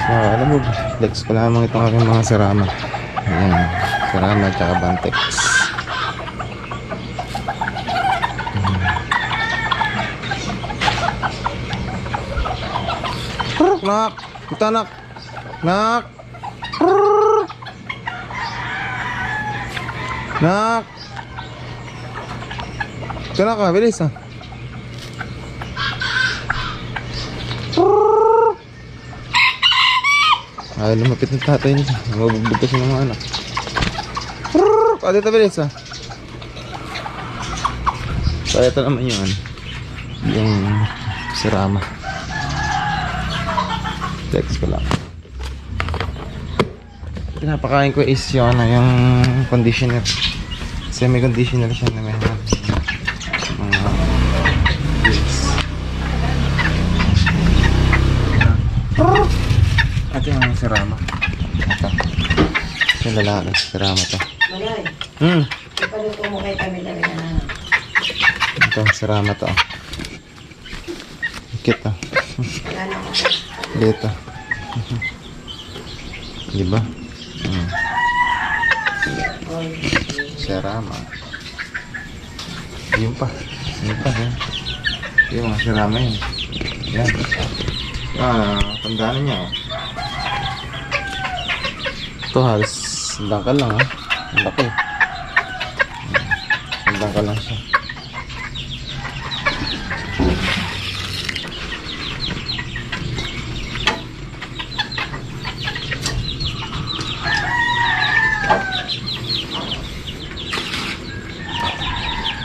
Lahat mga kalamog. Flex ko lamang itong aking mga sarama. Ayan. Sarama at saka bantex. Nak! Kita nak! Nak! Nak! Na ka, bilis ah. Ay, lumapit ng tatay niya. Mabugbog kasi ng mga anak. Prrrr! Ah, dito bilis ah. So, ito naman yung ano. Yung sirama. Text ko lang. Pinapakain ko is yung ano, yung conditioner. Kasi may conditioner siya na may Sirama. Ito. Yung lalaki. Sirama to. Malay, Hmm. ipaluto mo kay kami talaga na. Ito, sirama to. Ikit ah. Wala na ako. Dito. Di ba? Hmm. Sirama. Yun pa. Yun pa. Yan. Yung mga sirama yun. Yan. Ah, tandaan niya oh. Ito halos dangkal lang ah. Ang laki. Ang dangkal lang siya.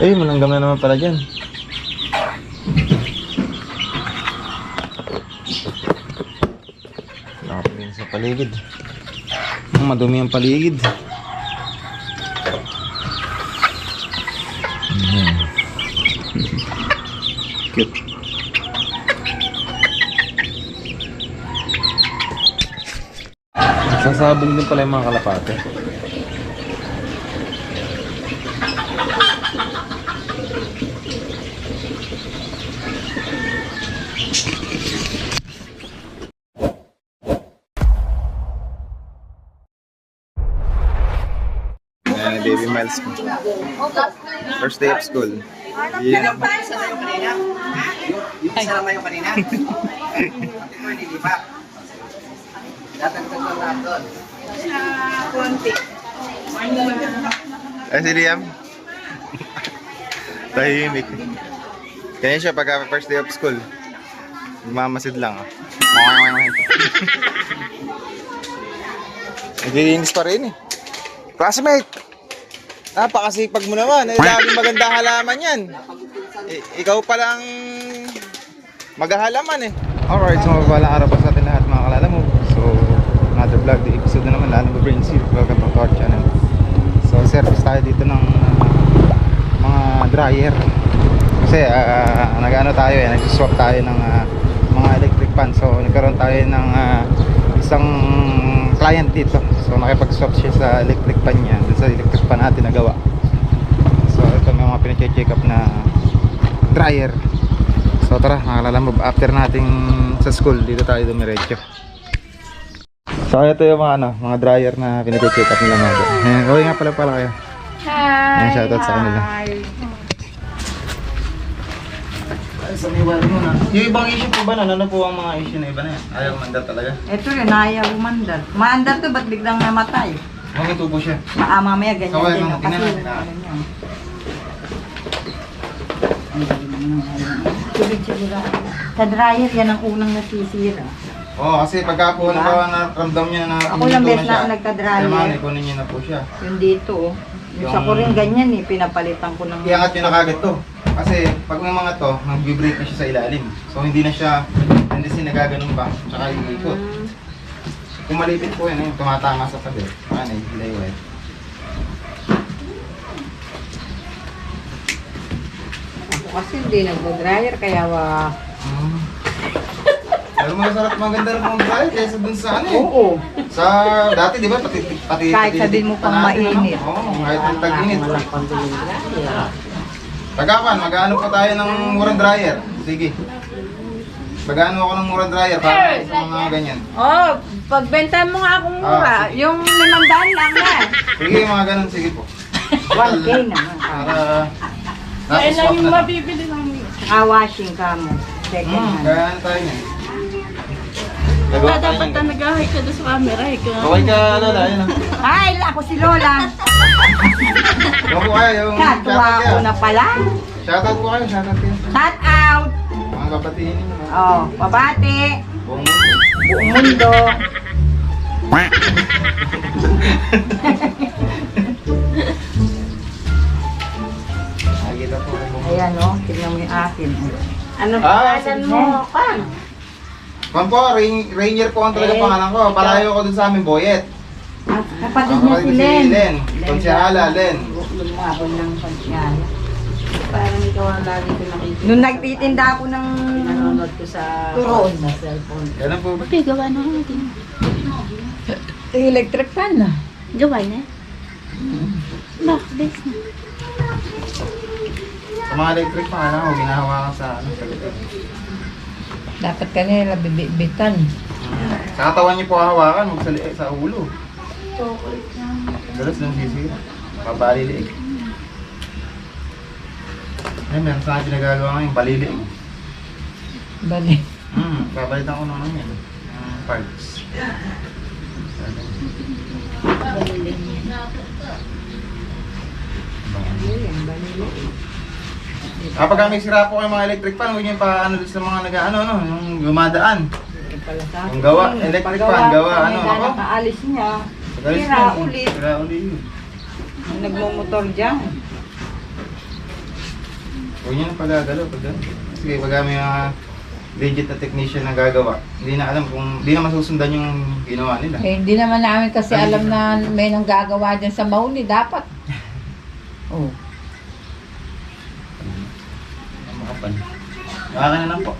Eh, malanggam na naman pala dyan. Nakatingin sa paligid. Madumi ang paligid. Cute. Sasabog din pala yung mga kalapate. Ayan, baby miles ko. First day of school. Yeah. Isa naman yung kanina. Di ba? Datagdag lang lahat doon. Ay, si Liam. Tahimik. Kaya siya pagka first day of school. Mamasid lang. ah. Naglilinis pa rin eh. Classmate! Napakasipag mo naman. Eh, daming maganda halaman yan. I- ikaw palang maghahalaman eh. Alright, so mababalang araw po sa atin lahat mga kalala mo. So, another vlog, the episode na naman, Lalo Brain Seal. Welcome back to our channel. So, service tayo dito ng mga dryer. Kasi, uh, nag-ano tayo eh, nag-swap tayo ng uh, mga electric fan. So, nagkaroon tayo ng uh, isang client dito. So, nakipag-swap siya sa electric fan niya, dun sa electric fan natin nagawa. So, ito may mga pinacheck up na dryer. So, tara, nakalala mo, after nating sa school, dito tayo dumiretso. So, ito yung mga, ano, mga dryer na pinacheck up nila mga Ayan, okay nga pala pala kayo. Hi! Ayan, shoutout sa kanila. Sa may wala mo na. Yung ibang issue po ba na? Ano po ang mga issue na iba na yan? Ayaw mandar talaga. Ito rin, ayaw umandar. Maandar to, ba't biglang namatay? Mga ito po siya. Baka mamaya ganyan Kaway, din. Kasi, tingnan natin, ah. ano yan. Tubig siguro. Sa dryer, yan ang unang nasisira. Oo, oh, kasi pagka po Diba? diba? naramdam niya na Ako lang beses na ako nagka-dryer. kailangan ikunin niya na po siya. Yung dito, oh. Yung sa Yung- ko rin ganyan eh, pinapalitan ko ng... Iangat niyo na kagad to. Kasi pag may mga to, nag-vibrate na siya sa ilalim. So hindi na siya, hindi siya nagaganon pa, tsaka iikot. Kung malipit po yan, yung tumatama sa tabi. Ano, hilay Ako kasi hindi nagbo-dryer, kaya wa... Hmm. Pero masarap maganda rin mga bahay kaysa dun sa ano eh. Oo. Sa dati di ba pati pati Kahit sabihin mo pang mainit. Oo, kahit ang tag-init. Walang dryer. Tagapan, mag-ano pa tayo ng murang dryer. Sige. Magano ako ng mura dryer para sa mga ganyan. Oh, pagbenta mo nga akong mura, Ah, sige. yung limandaan lang yan. Sige, mga ganun, sige po. 1K naman. Para nasa swap na. lang. Saka washing ka mo. Second Hmm, hand. kaya ano tayo niyan. Nagawa tayo dapat niyan. na nag-hi ka doon sa camera. Ikaw. Okay ka, Lola, yun ah. Ay, ako si Lola. Huwag po kayo, yung Katuwa shoutout ko kayo. na pala. Shoutout po kayo, shoutout kayo. Shout out. Mga kapatiin ninyo. mga Oh, pabati. Buong mundo. Buong mundo. Nakikita po. Ayan oh, tignan mo yung akin. Ano Ah, pangalan mo? Pan? Juan po, Rain- Rainier po ang talaga Eh, pangalan ko. Palayo ko dun sa amin, Boyet. Ah, Kapatid Ang niya si Len. Len. Konsyala, Len. Lumabon ng konsyala. Parang ikaw ang lagi ko nakikita. Nung nagtitinda ako ng Nanonood ko sa Turon. sa cellphone. Ganun po ba? Okay, gawa na natin. electric fan na. Gawa na. Bakit? Bes na. Sa mga electric pa, kailangan ko ginahawakan sa ano, sa likod. Dapat kanila bibitan. Hmm. Sa katawan niyo po hawakan, huwag sa, li- sa ulo. Chocolate na. Dalas nang sisira. Pabaliliig. Ay, meron sa akin nagagawa ngayon, baliliig. Bali. Hmm, babalitan ko naman yan. Yung parts. Kapag kami sira po kayo mga electric fan, huwag niyo pa ano sa mga nag ano, ano, yung gumadaan. Yung gawa, electric fan, gawa, ano, ako. Nakaalis niya. Pagalis Sira na, ulit. Sira ulit yun. Yung Nagmumotor dyan. Huwag niyo na pagagalaw pag gano'n. Sige, pag may mga legit na technician na gagawa, hindi na alam kung, hindi na masusundan yung ginawa nila. Eh, hindi naman namin kasi alam na may nang gagawa dyan sa Mauni. Dapat. Oh. Makapal. Akin na lang po.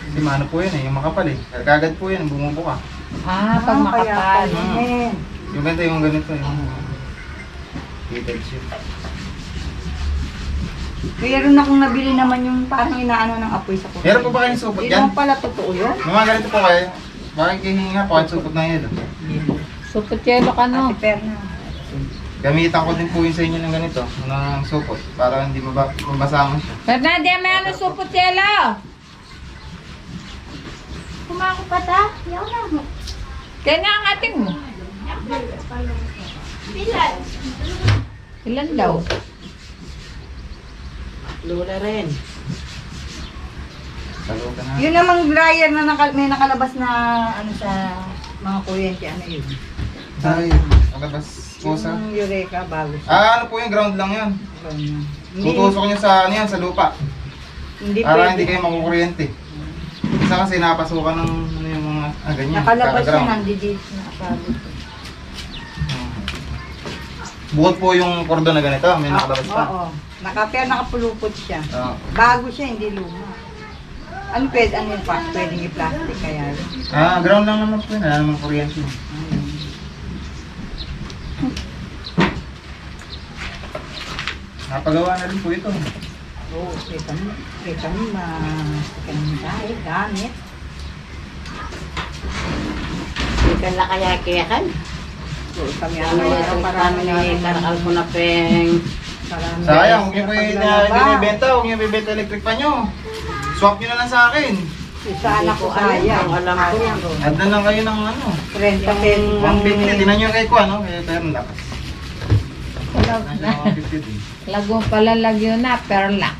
Kasi mano po yan eh, yung makapal eh. Kagad po yan, bumubuka. Ah, pag makapal. Eh, Yung ganito, yung ganito, yung fitted siya. Meron akong nabili naman yung parang inaano ng apoy sa kuko. Meron po ba kayong supot Hindi yan? naman pala totoo yun. Yung mga ganito po kayo, bakit kihinga po ang supot na yun? Supotelo ka no. Ate Perna. Gamitan ko din po yun sa inyo ng ganito, ng supot, para hindi maba, mabasama siya. Fernanda, may ano supotelo? Kumako pa ta? Yaw na mo. Kaya nga ang ating mo. Ilan? Ilan daw? Lola rin. Salo ka na. Yun namang dryer na naka, may nakalabas na ano sa mga kuryente, ano yun? Ay, alabas po sa... Yung Eureka, bago siya. Ah, ano po yung ground lang yan. Hindi, Tutusok niyo sa ano yan, sa lupa. hindi Para pwede. hindi kayo makukuryente. Isa kasi napasukan ng ano yung mga ah, ganyan. Nakalabas siya, kaka-ground. nandidate na kasabot. Hmm. Bukod po yung cordon na ganito, may nakalabas pa. Oo. Naka, pero nakapulupot siya. Oo. Bago siya, hindi luma. Ano pwede, ano yung pa? Pwedeng i-plastic kaya. Ah, ground lang naman po yun, wala namang kuryente. Napagawa na rin po ito. Oo, kita mo. Kita mo. Kita mo tayo, gamit. Ikan na kaya kayakan. Oo, kami Ano ano, yung parang parang ni Karakal mo na peng. Sayang, huwag niyo po Pag yung binibenta, huwag niyo bibenta electric pa nyo. Swap nyo na lang sa akin. Sa anak ko. Ang alam ko na lang kayo ng ano. 30 pesos. 150, tinan nyo kay Kwan, no? Kaya tayo ang lakas. Lag Nasa 150 din. Lago pala lagyo na, perlax.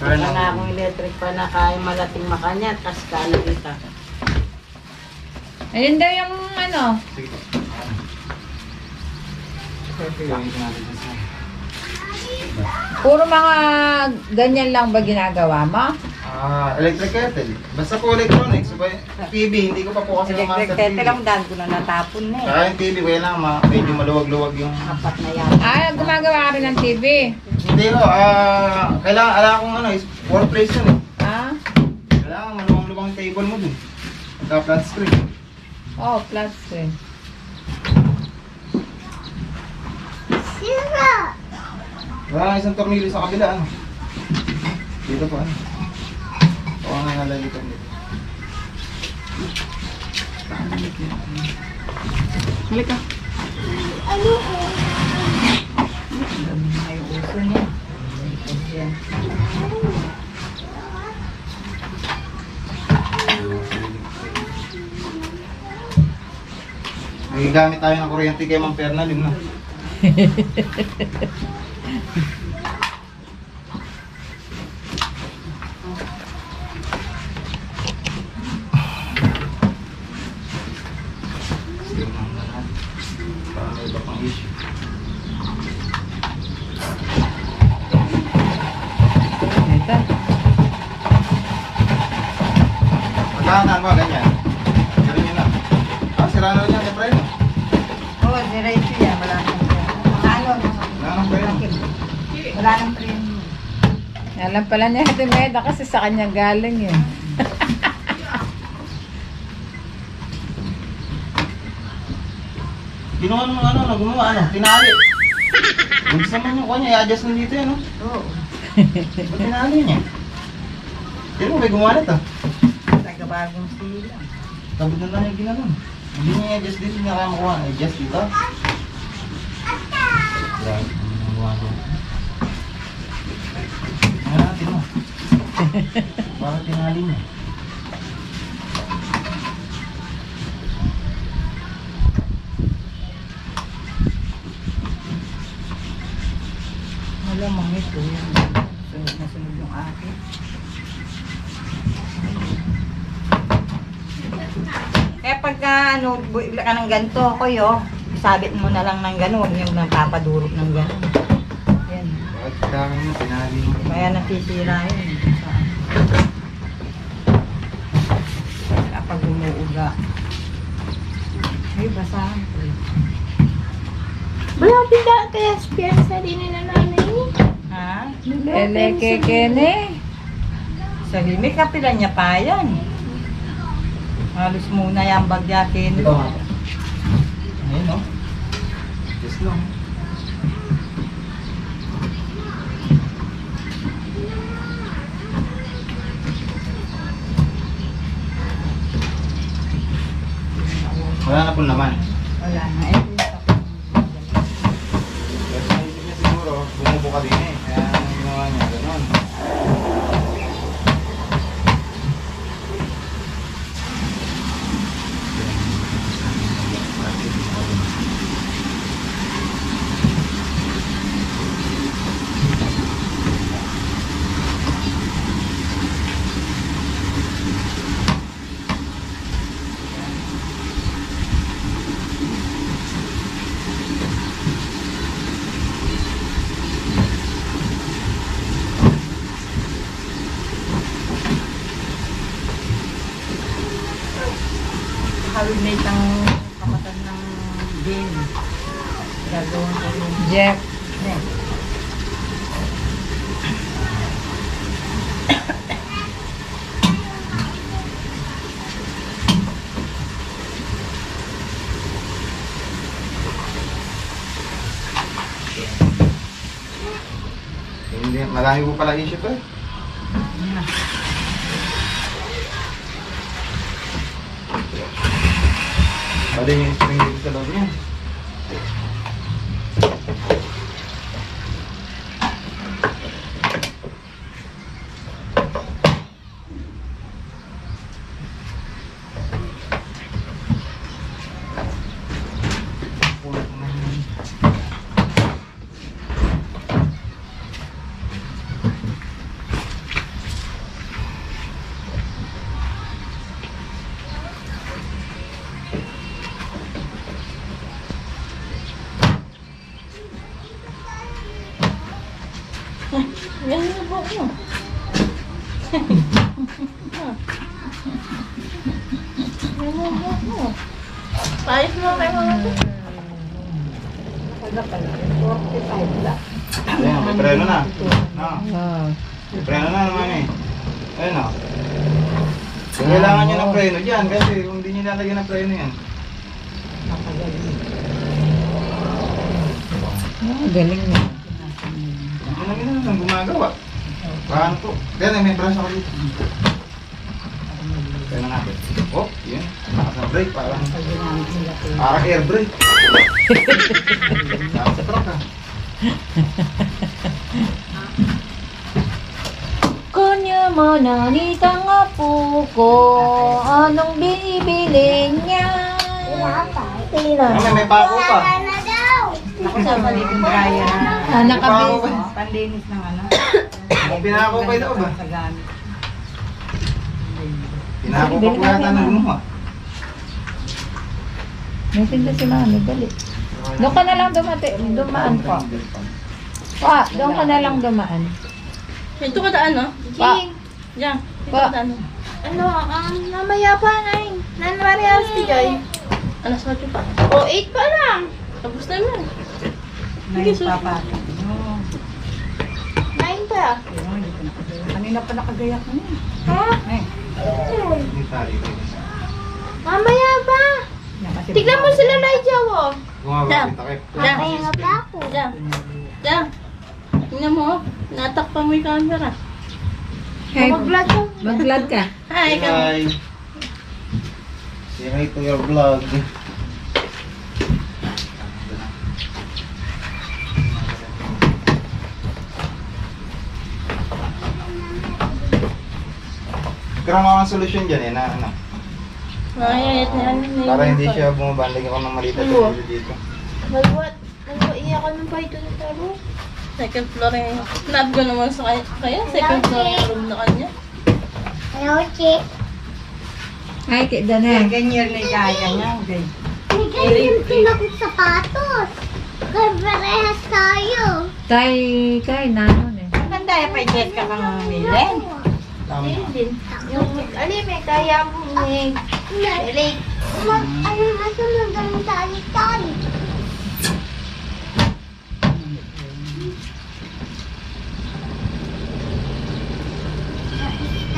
Wala na akong electric pa na kaya malating makanya. Tapos kala kita. Ayun daw yung ano. Sige Puro mga ganyan lang ba ginagawa mo? Ah, electric kettle. Basta po electronics. Sabay, TV, hindi ko pa po kasi Electric kettle TV. lang, dahil ko na natapon na eh. Saka yung TV, kaya lang, ma- medyo maluwag-luwag yung... Apat na yan. Ah, gumagawa ka rin ng TV. Hindi ko, ah, kailangan, ala akong ano, is four place yun eh. Ah? Kailangan maluwang-luwang yung table mo dun. Saka flat screen. Oh, plus screen. Wala na isang tornilyo sa kabila, ano? Dito po, ano? Nalalitan dito. Halika. Ano? Ay, uso niya. Yan. Nagigamit tayo ng kuryente kay Ma'am Perna, yun Alam pala niya ito Meda kasi sa kanya galing yun. Ginawa ng ano, ano, gumawa, ano, tinali. Gusto naman yung kanya, i-adjust mo dito yan, no? Oo. Ba't tinali niya? Pero may gumawa nito. Taga-bagong sila. Tapos na lang yung ginanon. Hindi niya i-adjust dito, niya kaya makuha. I-adjust dito. Grabe, ano yung gawa ko? Ano natin mo? Bakit tinali niya? Wala mga ito yan. Sunod na sunod yung akin. Kaya pagka ano, bigla ka ng ganito, kuyo, sabit mo na lang ng ganun, yung nagpapadurog ng ganun. Yan. Bakit kailangan mo tinali mo? Kaya nasisira yun. Sa, kapag umuuga. Ay, basahan ko. eh. Wala pinda kaya sa din na nanay ni. Ha? Ele kekene. Sa limit, kapila niya pa yan. Halos muna yung bagyakin. Ito nga. Ayun, no? Just lang. Wala na po naman. Wala na. Eh, niya siguro, bumubo ka din eh. Kaya ang ginawa niya, Hawinate ang kapatid ng Jane. Gagawin ko yung Jeff. net. Hindi, marami po pala issue to eh. Pwede yung spring dito sa. Dyan kasi kung hindi nyo lalagyan ng preno yan. Oh, galing niya. Tanongin na lang gumagawa. Paano po? Kaya may brush ako dito. Kaya na natin. Oh, yun. Lakas ng brake. Parang, parang air brake. Lakas sa truck ah. Kunya mo nanita nga po ko, anong bibili niya? Ano, may pako pa. Ako sa paligid dryer. Ah, May pako nakabili. pa. Panlinis ng ano. Pinako pa ito ba? Sa gamit. Pinako pa po yata ng gumawa. May tinda si mami, dali. Doon ka na lang dumati, dumaan po. Pa, doon ka na lang dumaan. Ito ka daan, no? Pa, Diyan. Pa. Ano, um, namaya pa na yun. Nanwari si Joy. Alas 8 pa. O, 8 pa lang. Tapos na yun. Ngayon sus- papa. 9 pa. Kanina pa nakagaya ko na. Ha? Eh, Hindi tayo. Mamaya pa. Tignan mo sila Lydia, oh. Gumawa Diyan. Diyan. pa ako. Diyan. Diyan. Tingnan mo, oh. natakpan mo yung camera. Hey, Mag-vlog ko. mag-vlog ka. Hi, ka. Hi. Say hi to your vlog. Ako ng solusyon dyan eh, na ano. Ay, ay, ay, ay, Para hindi siya bumabandag ako ng malita Oo. dito dito. Mag-what? Ano, iyak ka ng pahito ng taro? Second floor yung... Snap ko naman sa kaya. Kaya, second floor yung room na kanya. Hello, Chick. Ay, kida Yan, na. ganyan na kaya niya. Okay. Ganyan din akong sapatos. Kaya parehas tayo. Tay, kay, nanon eh. Maganda yung pa i-check ka kang milen. Tama na. din. Yung, ano yung may kaya mo. Like, mag, ano na sunod ang tali-tali.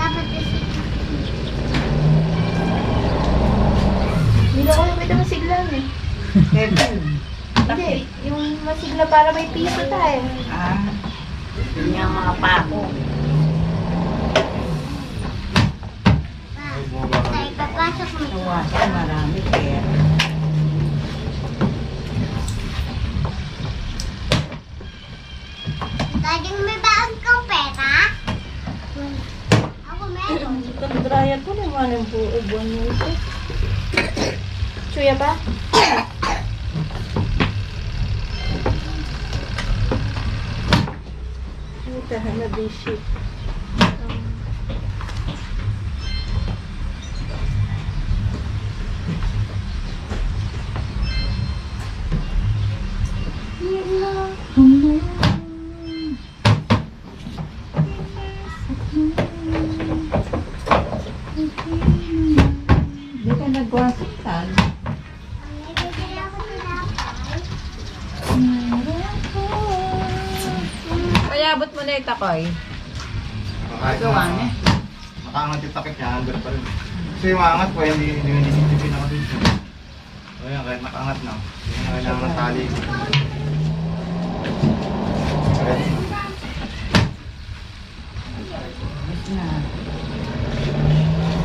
Dapat kasi... Hindi na ko nakita masiglan eh. Kevin. Hindi, yung masigla para may piso tayo. Ah. Yun yung mga pako. Ka dito. papasok mo. Nawasan marami pera. Laging may baon kang pera? Ako Second dryer ko naman yung buo buwan mo ito. Suya pa? Ito, na mo na ito, Koy. Kahit Gawa na- niya. Nakaangat yung takip niya, hanggang pa rin. Kasi yung maangat po, hindi hindi sisipin ako dito. O yan, kahit nakaangat na. Hindi na kailangan ng tali.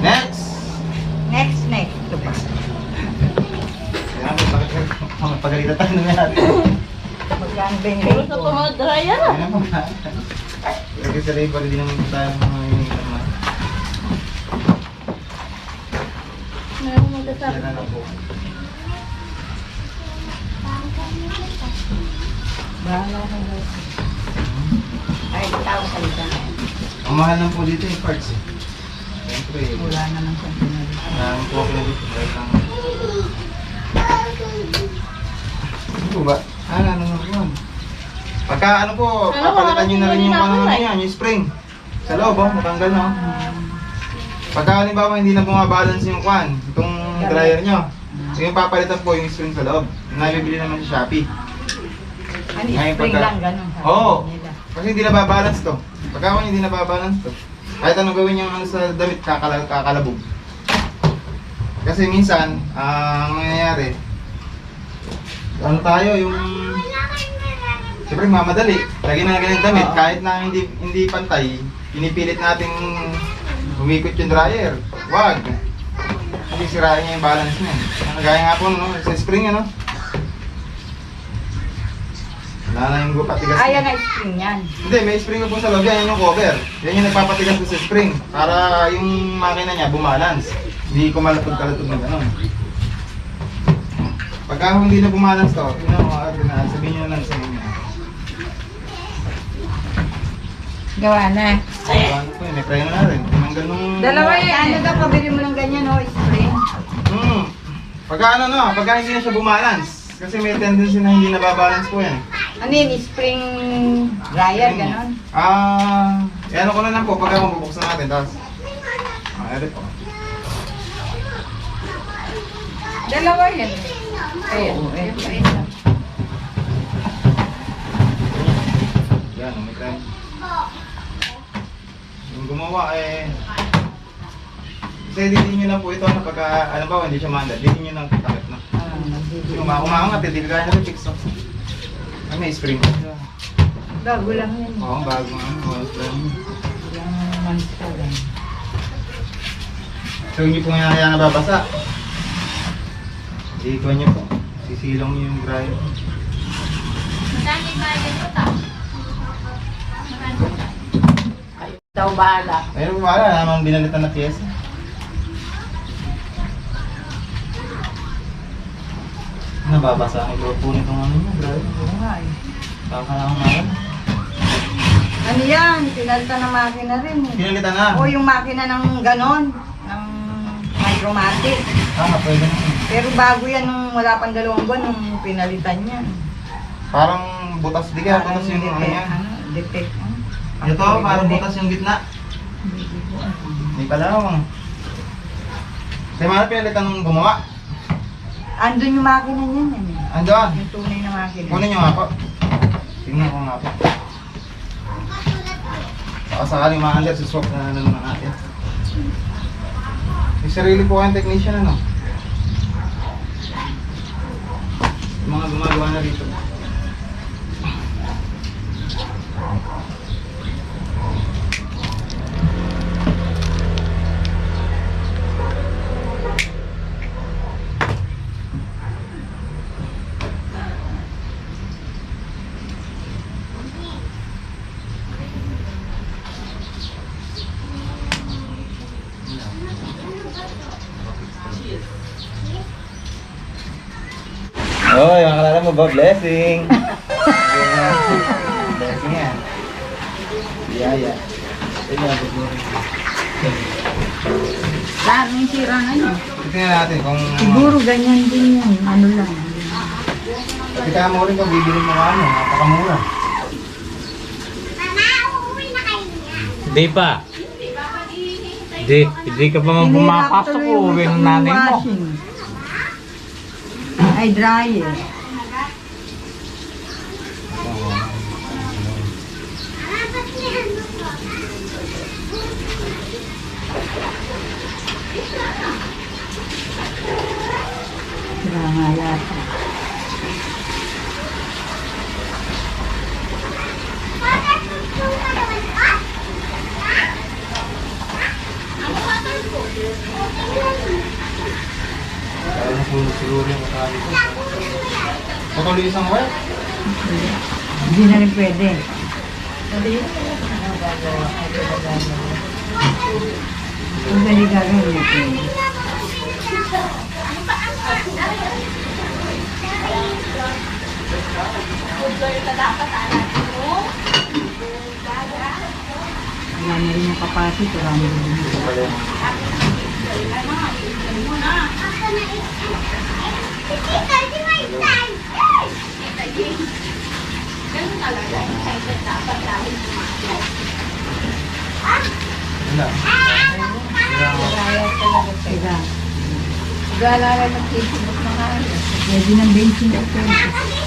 Next! Next, next. Ito pa. Kaya. Pagalitan tayo na natin. Magkano ba yung rate sa ko? pa mga dryer. Kaya naman ba? Labor, hindi naman tayo mga yung naman. Meron mo Yan na lang po. Bahala ko na. Ay, tao sa isa. Ang mahal lang po dito yung parts eh. Siyempre, Wala naman sa pinag. Marami po ako na dito. Dahil lang. Ano ba? Ah, ano na? Pagka ano po, Ano, papalitan nyo na rin yung ano na yan, yung spring. Sa loob, oh, matanggal na. oh. Pagka halimbawa hindi na bumabalance yung kwan, itong dryer nyo, yung papalitan po yung spring sa loob. Nabibili naman sa Shopee. Ano, Ngayon spring pagka- lang, ganun. Oo. nila. Kasi hindi na babalance to. Pagka kung hindi na babalance to, kahit anong gawin yung ano sa damit, kakala, kakalabog. Kasi minsan, ang nangyayari, ano tayo, yung Siyempre mamadali. Lagi na ganyan damit. Kahit na hindi hindi pantay, pinipilit nating umikot yung dryer. Wag. Kasi sirain niya yung balance niya. Ang gaya nga po, no? Sa spring, ano? Wala na yung patigas. Ayan na spring yan. Hindi, may spring po sa loob. Yan yung cover. Yan yung nagpapatigas ko sa spring. Para yung makina niya bumalance. Hindi ko malatog-kalatog ng gano'n. Pagka hindi na bumalance to, yun ang mga na, sabihin nyo na lang sa inyo. Gawa na. Ano po, eh, may preno na rin. Ang ganung... Dalawa yan. Ano daw, pabili mo ng ganyan, oh, spring. Hmm. Pagka ano no, pagka hindi na siya bumalance. Kasi may tendency na hindi nababalance po yan. Ano yun, spring dryer, ganon. Ah, eh, ano ko na lang po, pagka mabubuksan natin, tapos... Ah, edit po. Dalawa yan. Ayun. Ayun. Yan, may preno. Yung gumawa eh... Kasi dito nyo lang po ito na pagka, ano ba, hindi siya manda, dito nyo lang takip na. Ah, nagbibi- Yung umaangat, eh, dito kaya na fix to. Ay, may spring. Bago lang yan. Oo, bago nga. ano, spring. Ilang months pa lang. So hindi po nga kaya nababasa. Dito niyo po. Sisilong niyo yung dryer. Daw bahala. Ayun po wala, namang binalitan na piyesa. Nababasa ang ilo po nitong ano niya, dryer. Oo nga eh. Baka lang naman. Ano yan? Pinalitan ng makina rin eh. Pinalitan na. O yung makina ng ganon, ng hydromatic. Ah, pwede na. Pero bago yan nung wala pang dalawang buwan nung pinalitan yan. Parang butas di kaya butas yung ano niya. ano, defect. Ito, parang butas yung gitna. Hindi pala ako. Kaya mana pinalitan nung gumawa. Andun yung makina niyan eh. Andun. Yung tunay na makina. Kunin nyo nga po. Tingnan ko nga po. Baka sakaling ma-under, suswap na ano naman natin. May sarili po kayong technician ano? Yung mga gumagawa na rito. Oh, yung kalala mo ba? Blessing! Blessing yan. Biyaya. Dami yung sira na yun. Tingnan natin kung... Siguro ganyan din yan. Ano lang. Kita mo rin kung bibili mo ano, napakamura. Hindi pa. Hindi, hindi ka pa man pumapasok ko, uwi ng nanay mo. Ay, dryer. Mama, ba't may ano po? Sira nga yata. Bakit gusto ka naman po? Ha? Ano po? Siguro yung kasali ko. Patuloy isang wire. Hindi na rin pwede. Kung dali gagawin natin. Wala na rin yung kapatid. Wala na rin yung kapatid. Gala lang ng Facebook mga ano. Pwede ng 20 na 20.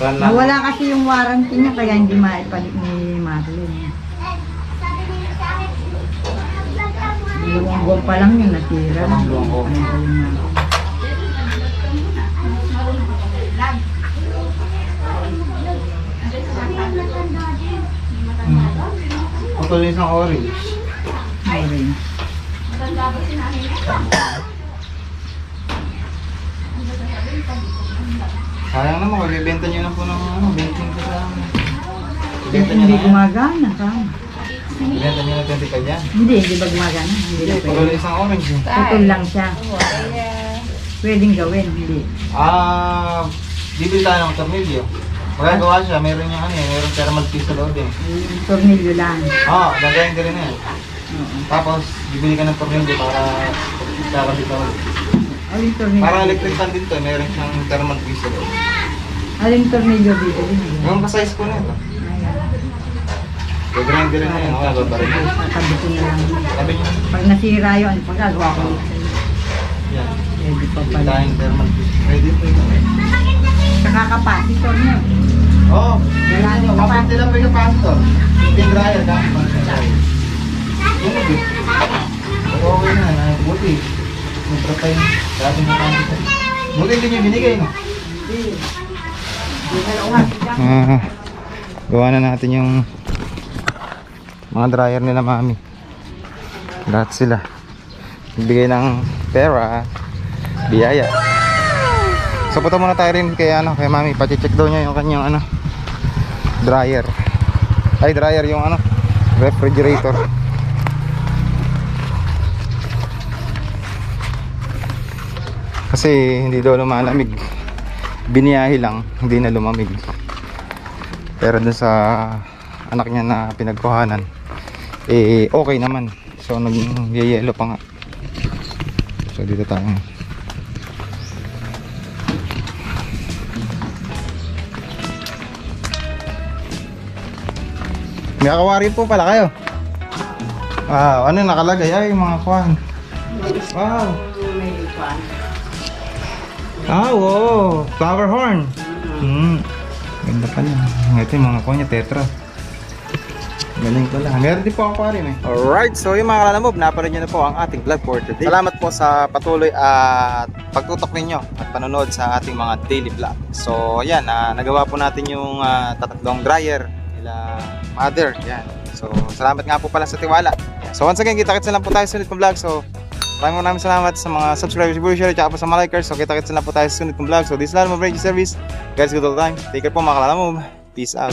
Nawala kasi yung warranty niya kaya hindi maipalit ni Madeline. Dalawang buwan pa lang yun, natira. Dalawang buwan. Na. Ito yung isang orange. Sayang naman, ibibenta nyo na po ng ano, benting ko sa amin. Ibenta nyo Hindi na yan. gumagana. Tama. Ibenta nyo na 25 yan. Hindi, hindi ba gumagana? Hindi na pwede. isang orange. eh. Putol lang siya. Pwedeng gawin, hindi. Ah, bibili tayo ng tornilyo. Magagawa siya, meron yung ano eh, meron thermal piece sa loob eh. Yung Tornilyo lang. Ah, gagawin ka rin yan. Oo. Tapos, bibili ka ng tornilyo para na ulit. Aling tornilyo? Parang electric fan din to, eh, meron siyang thermal loob. Aling tornilyo dito. Yung ka-size ko na ito. Ka rin na yan, wala babarin yun. Sabi ko na lang. Sabi niyo, Pag nasira yun, pagkagawa ko yan. Pwede pa pala. tayong thermal piece. Ready po ito. Saka kapasitor niya. Oo, wala nyo. Kapit nila pa yung capacitor. Hindi dryer. Yung. Pero okay na, na buti. Nagpratay. Dati na capacitor. Buti hindi nyo binigay, no? Ah, gawa na natin yung mga dryer nila mami. Lahat sila. Bigay ng pera, biyaya. So punta muna tayo rin kay ano, kay mami, pati-check daw niya yung kanyang ano dryer. Ay dryer yung ano, refrigerator. Kasi hindi daw lumalamig. Biniyahi lang, hindi na lumamig. Pero dun sa anak niya na pinagkuhanan, eh okay naman. So naging yelo pa nga. So dito tayo. May akawari po pala kayo. Wow, ano nakalagay? Ay, mga kwan. Wow. Ah, wow. Flower horn. Hmm. Ganda pala. Ito yung mga kwan niya, tetra. Galing pala. Meron din po ako pare eh. Alright, so yung mga kalamob, napanood nyo na po ang ating vlog for today. Salamat po sa patuloy at pagtutok ninyo at panonood sa ating mga daily vlog. So, yan, ah, nagawa po natin yung ah, tatatlong dryer nila mother. Yan. So, salamat nga po pala sa tiwala. So, once again, kita-kits na lang po tayo sa ulit vlog. So, maraming maraming salamat sa mga subscribers, viewers, at sa mga likers. So, kita-kits na po tayo sa sunod kong vlog. So, this is Lalo Mobile Service. Guys, good all time. Take care po mga kalamob. Peace out.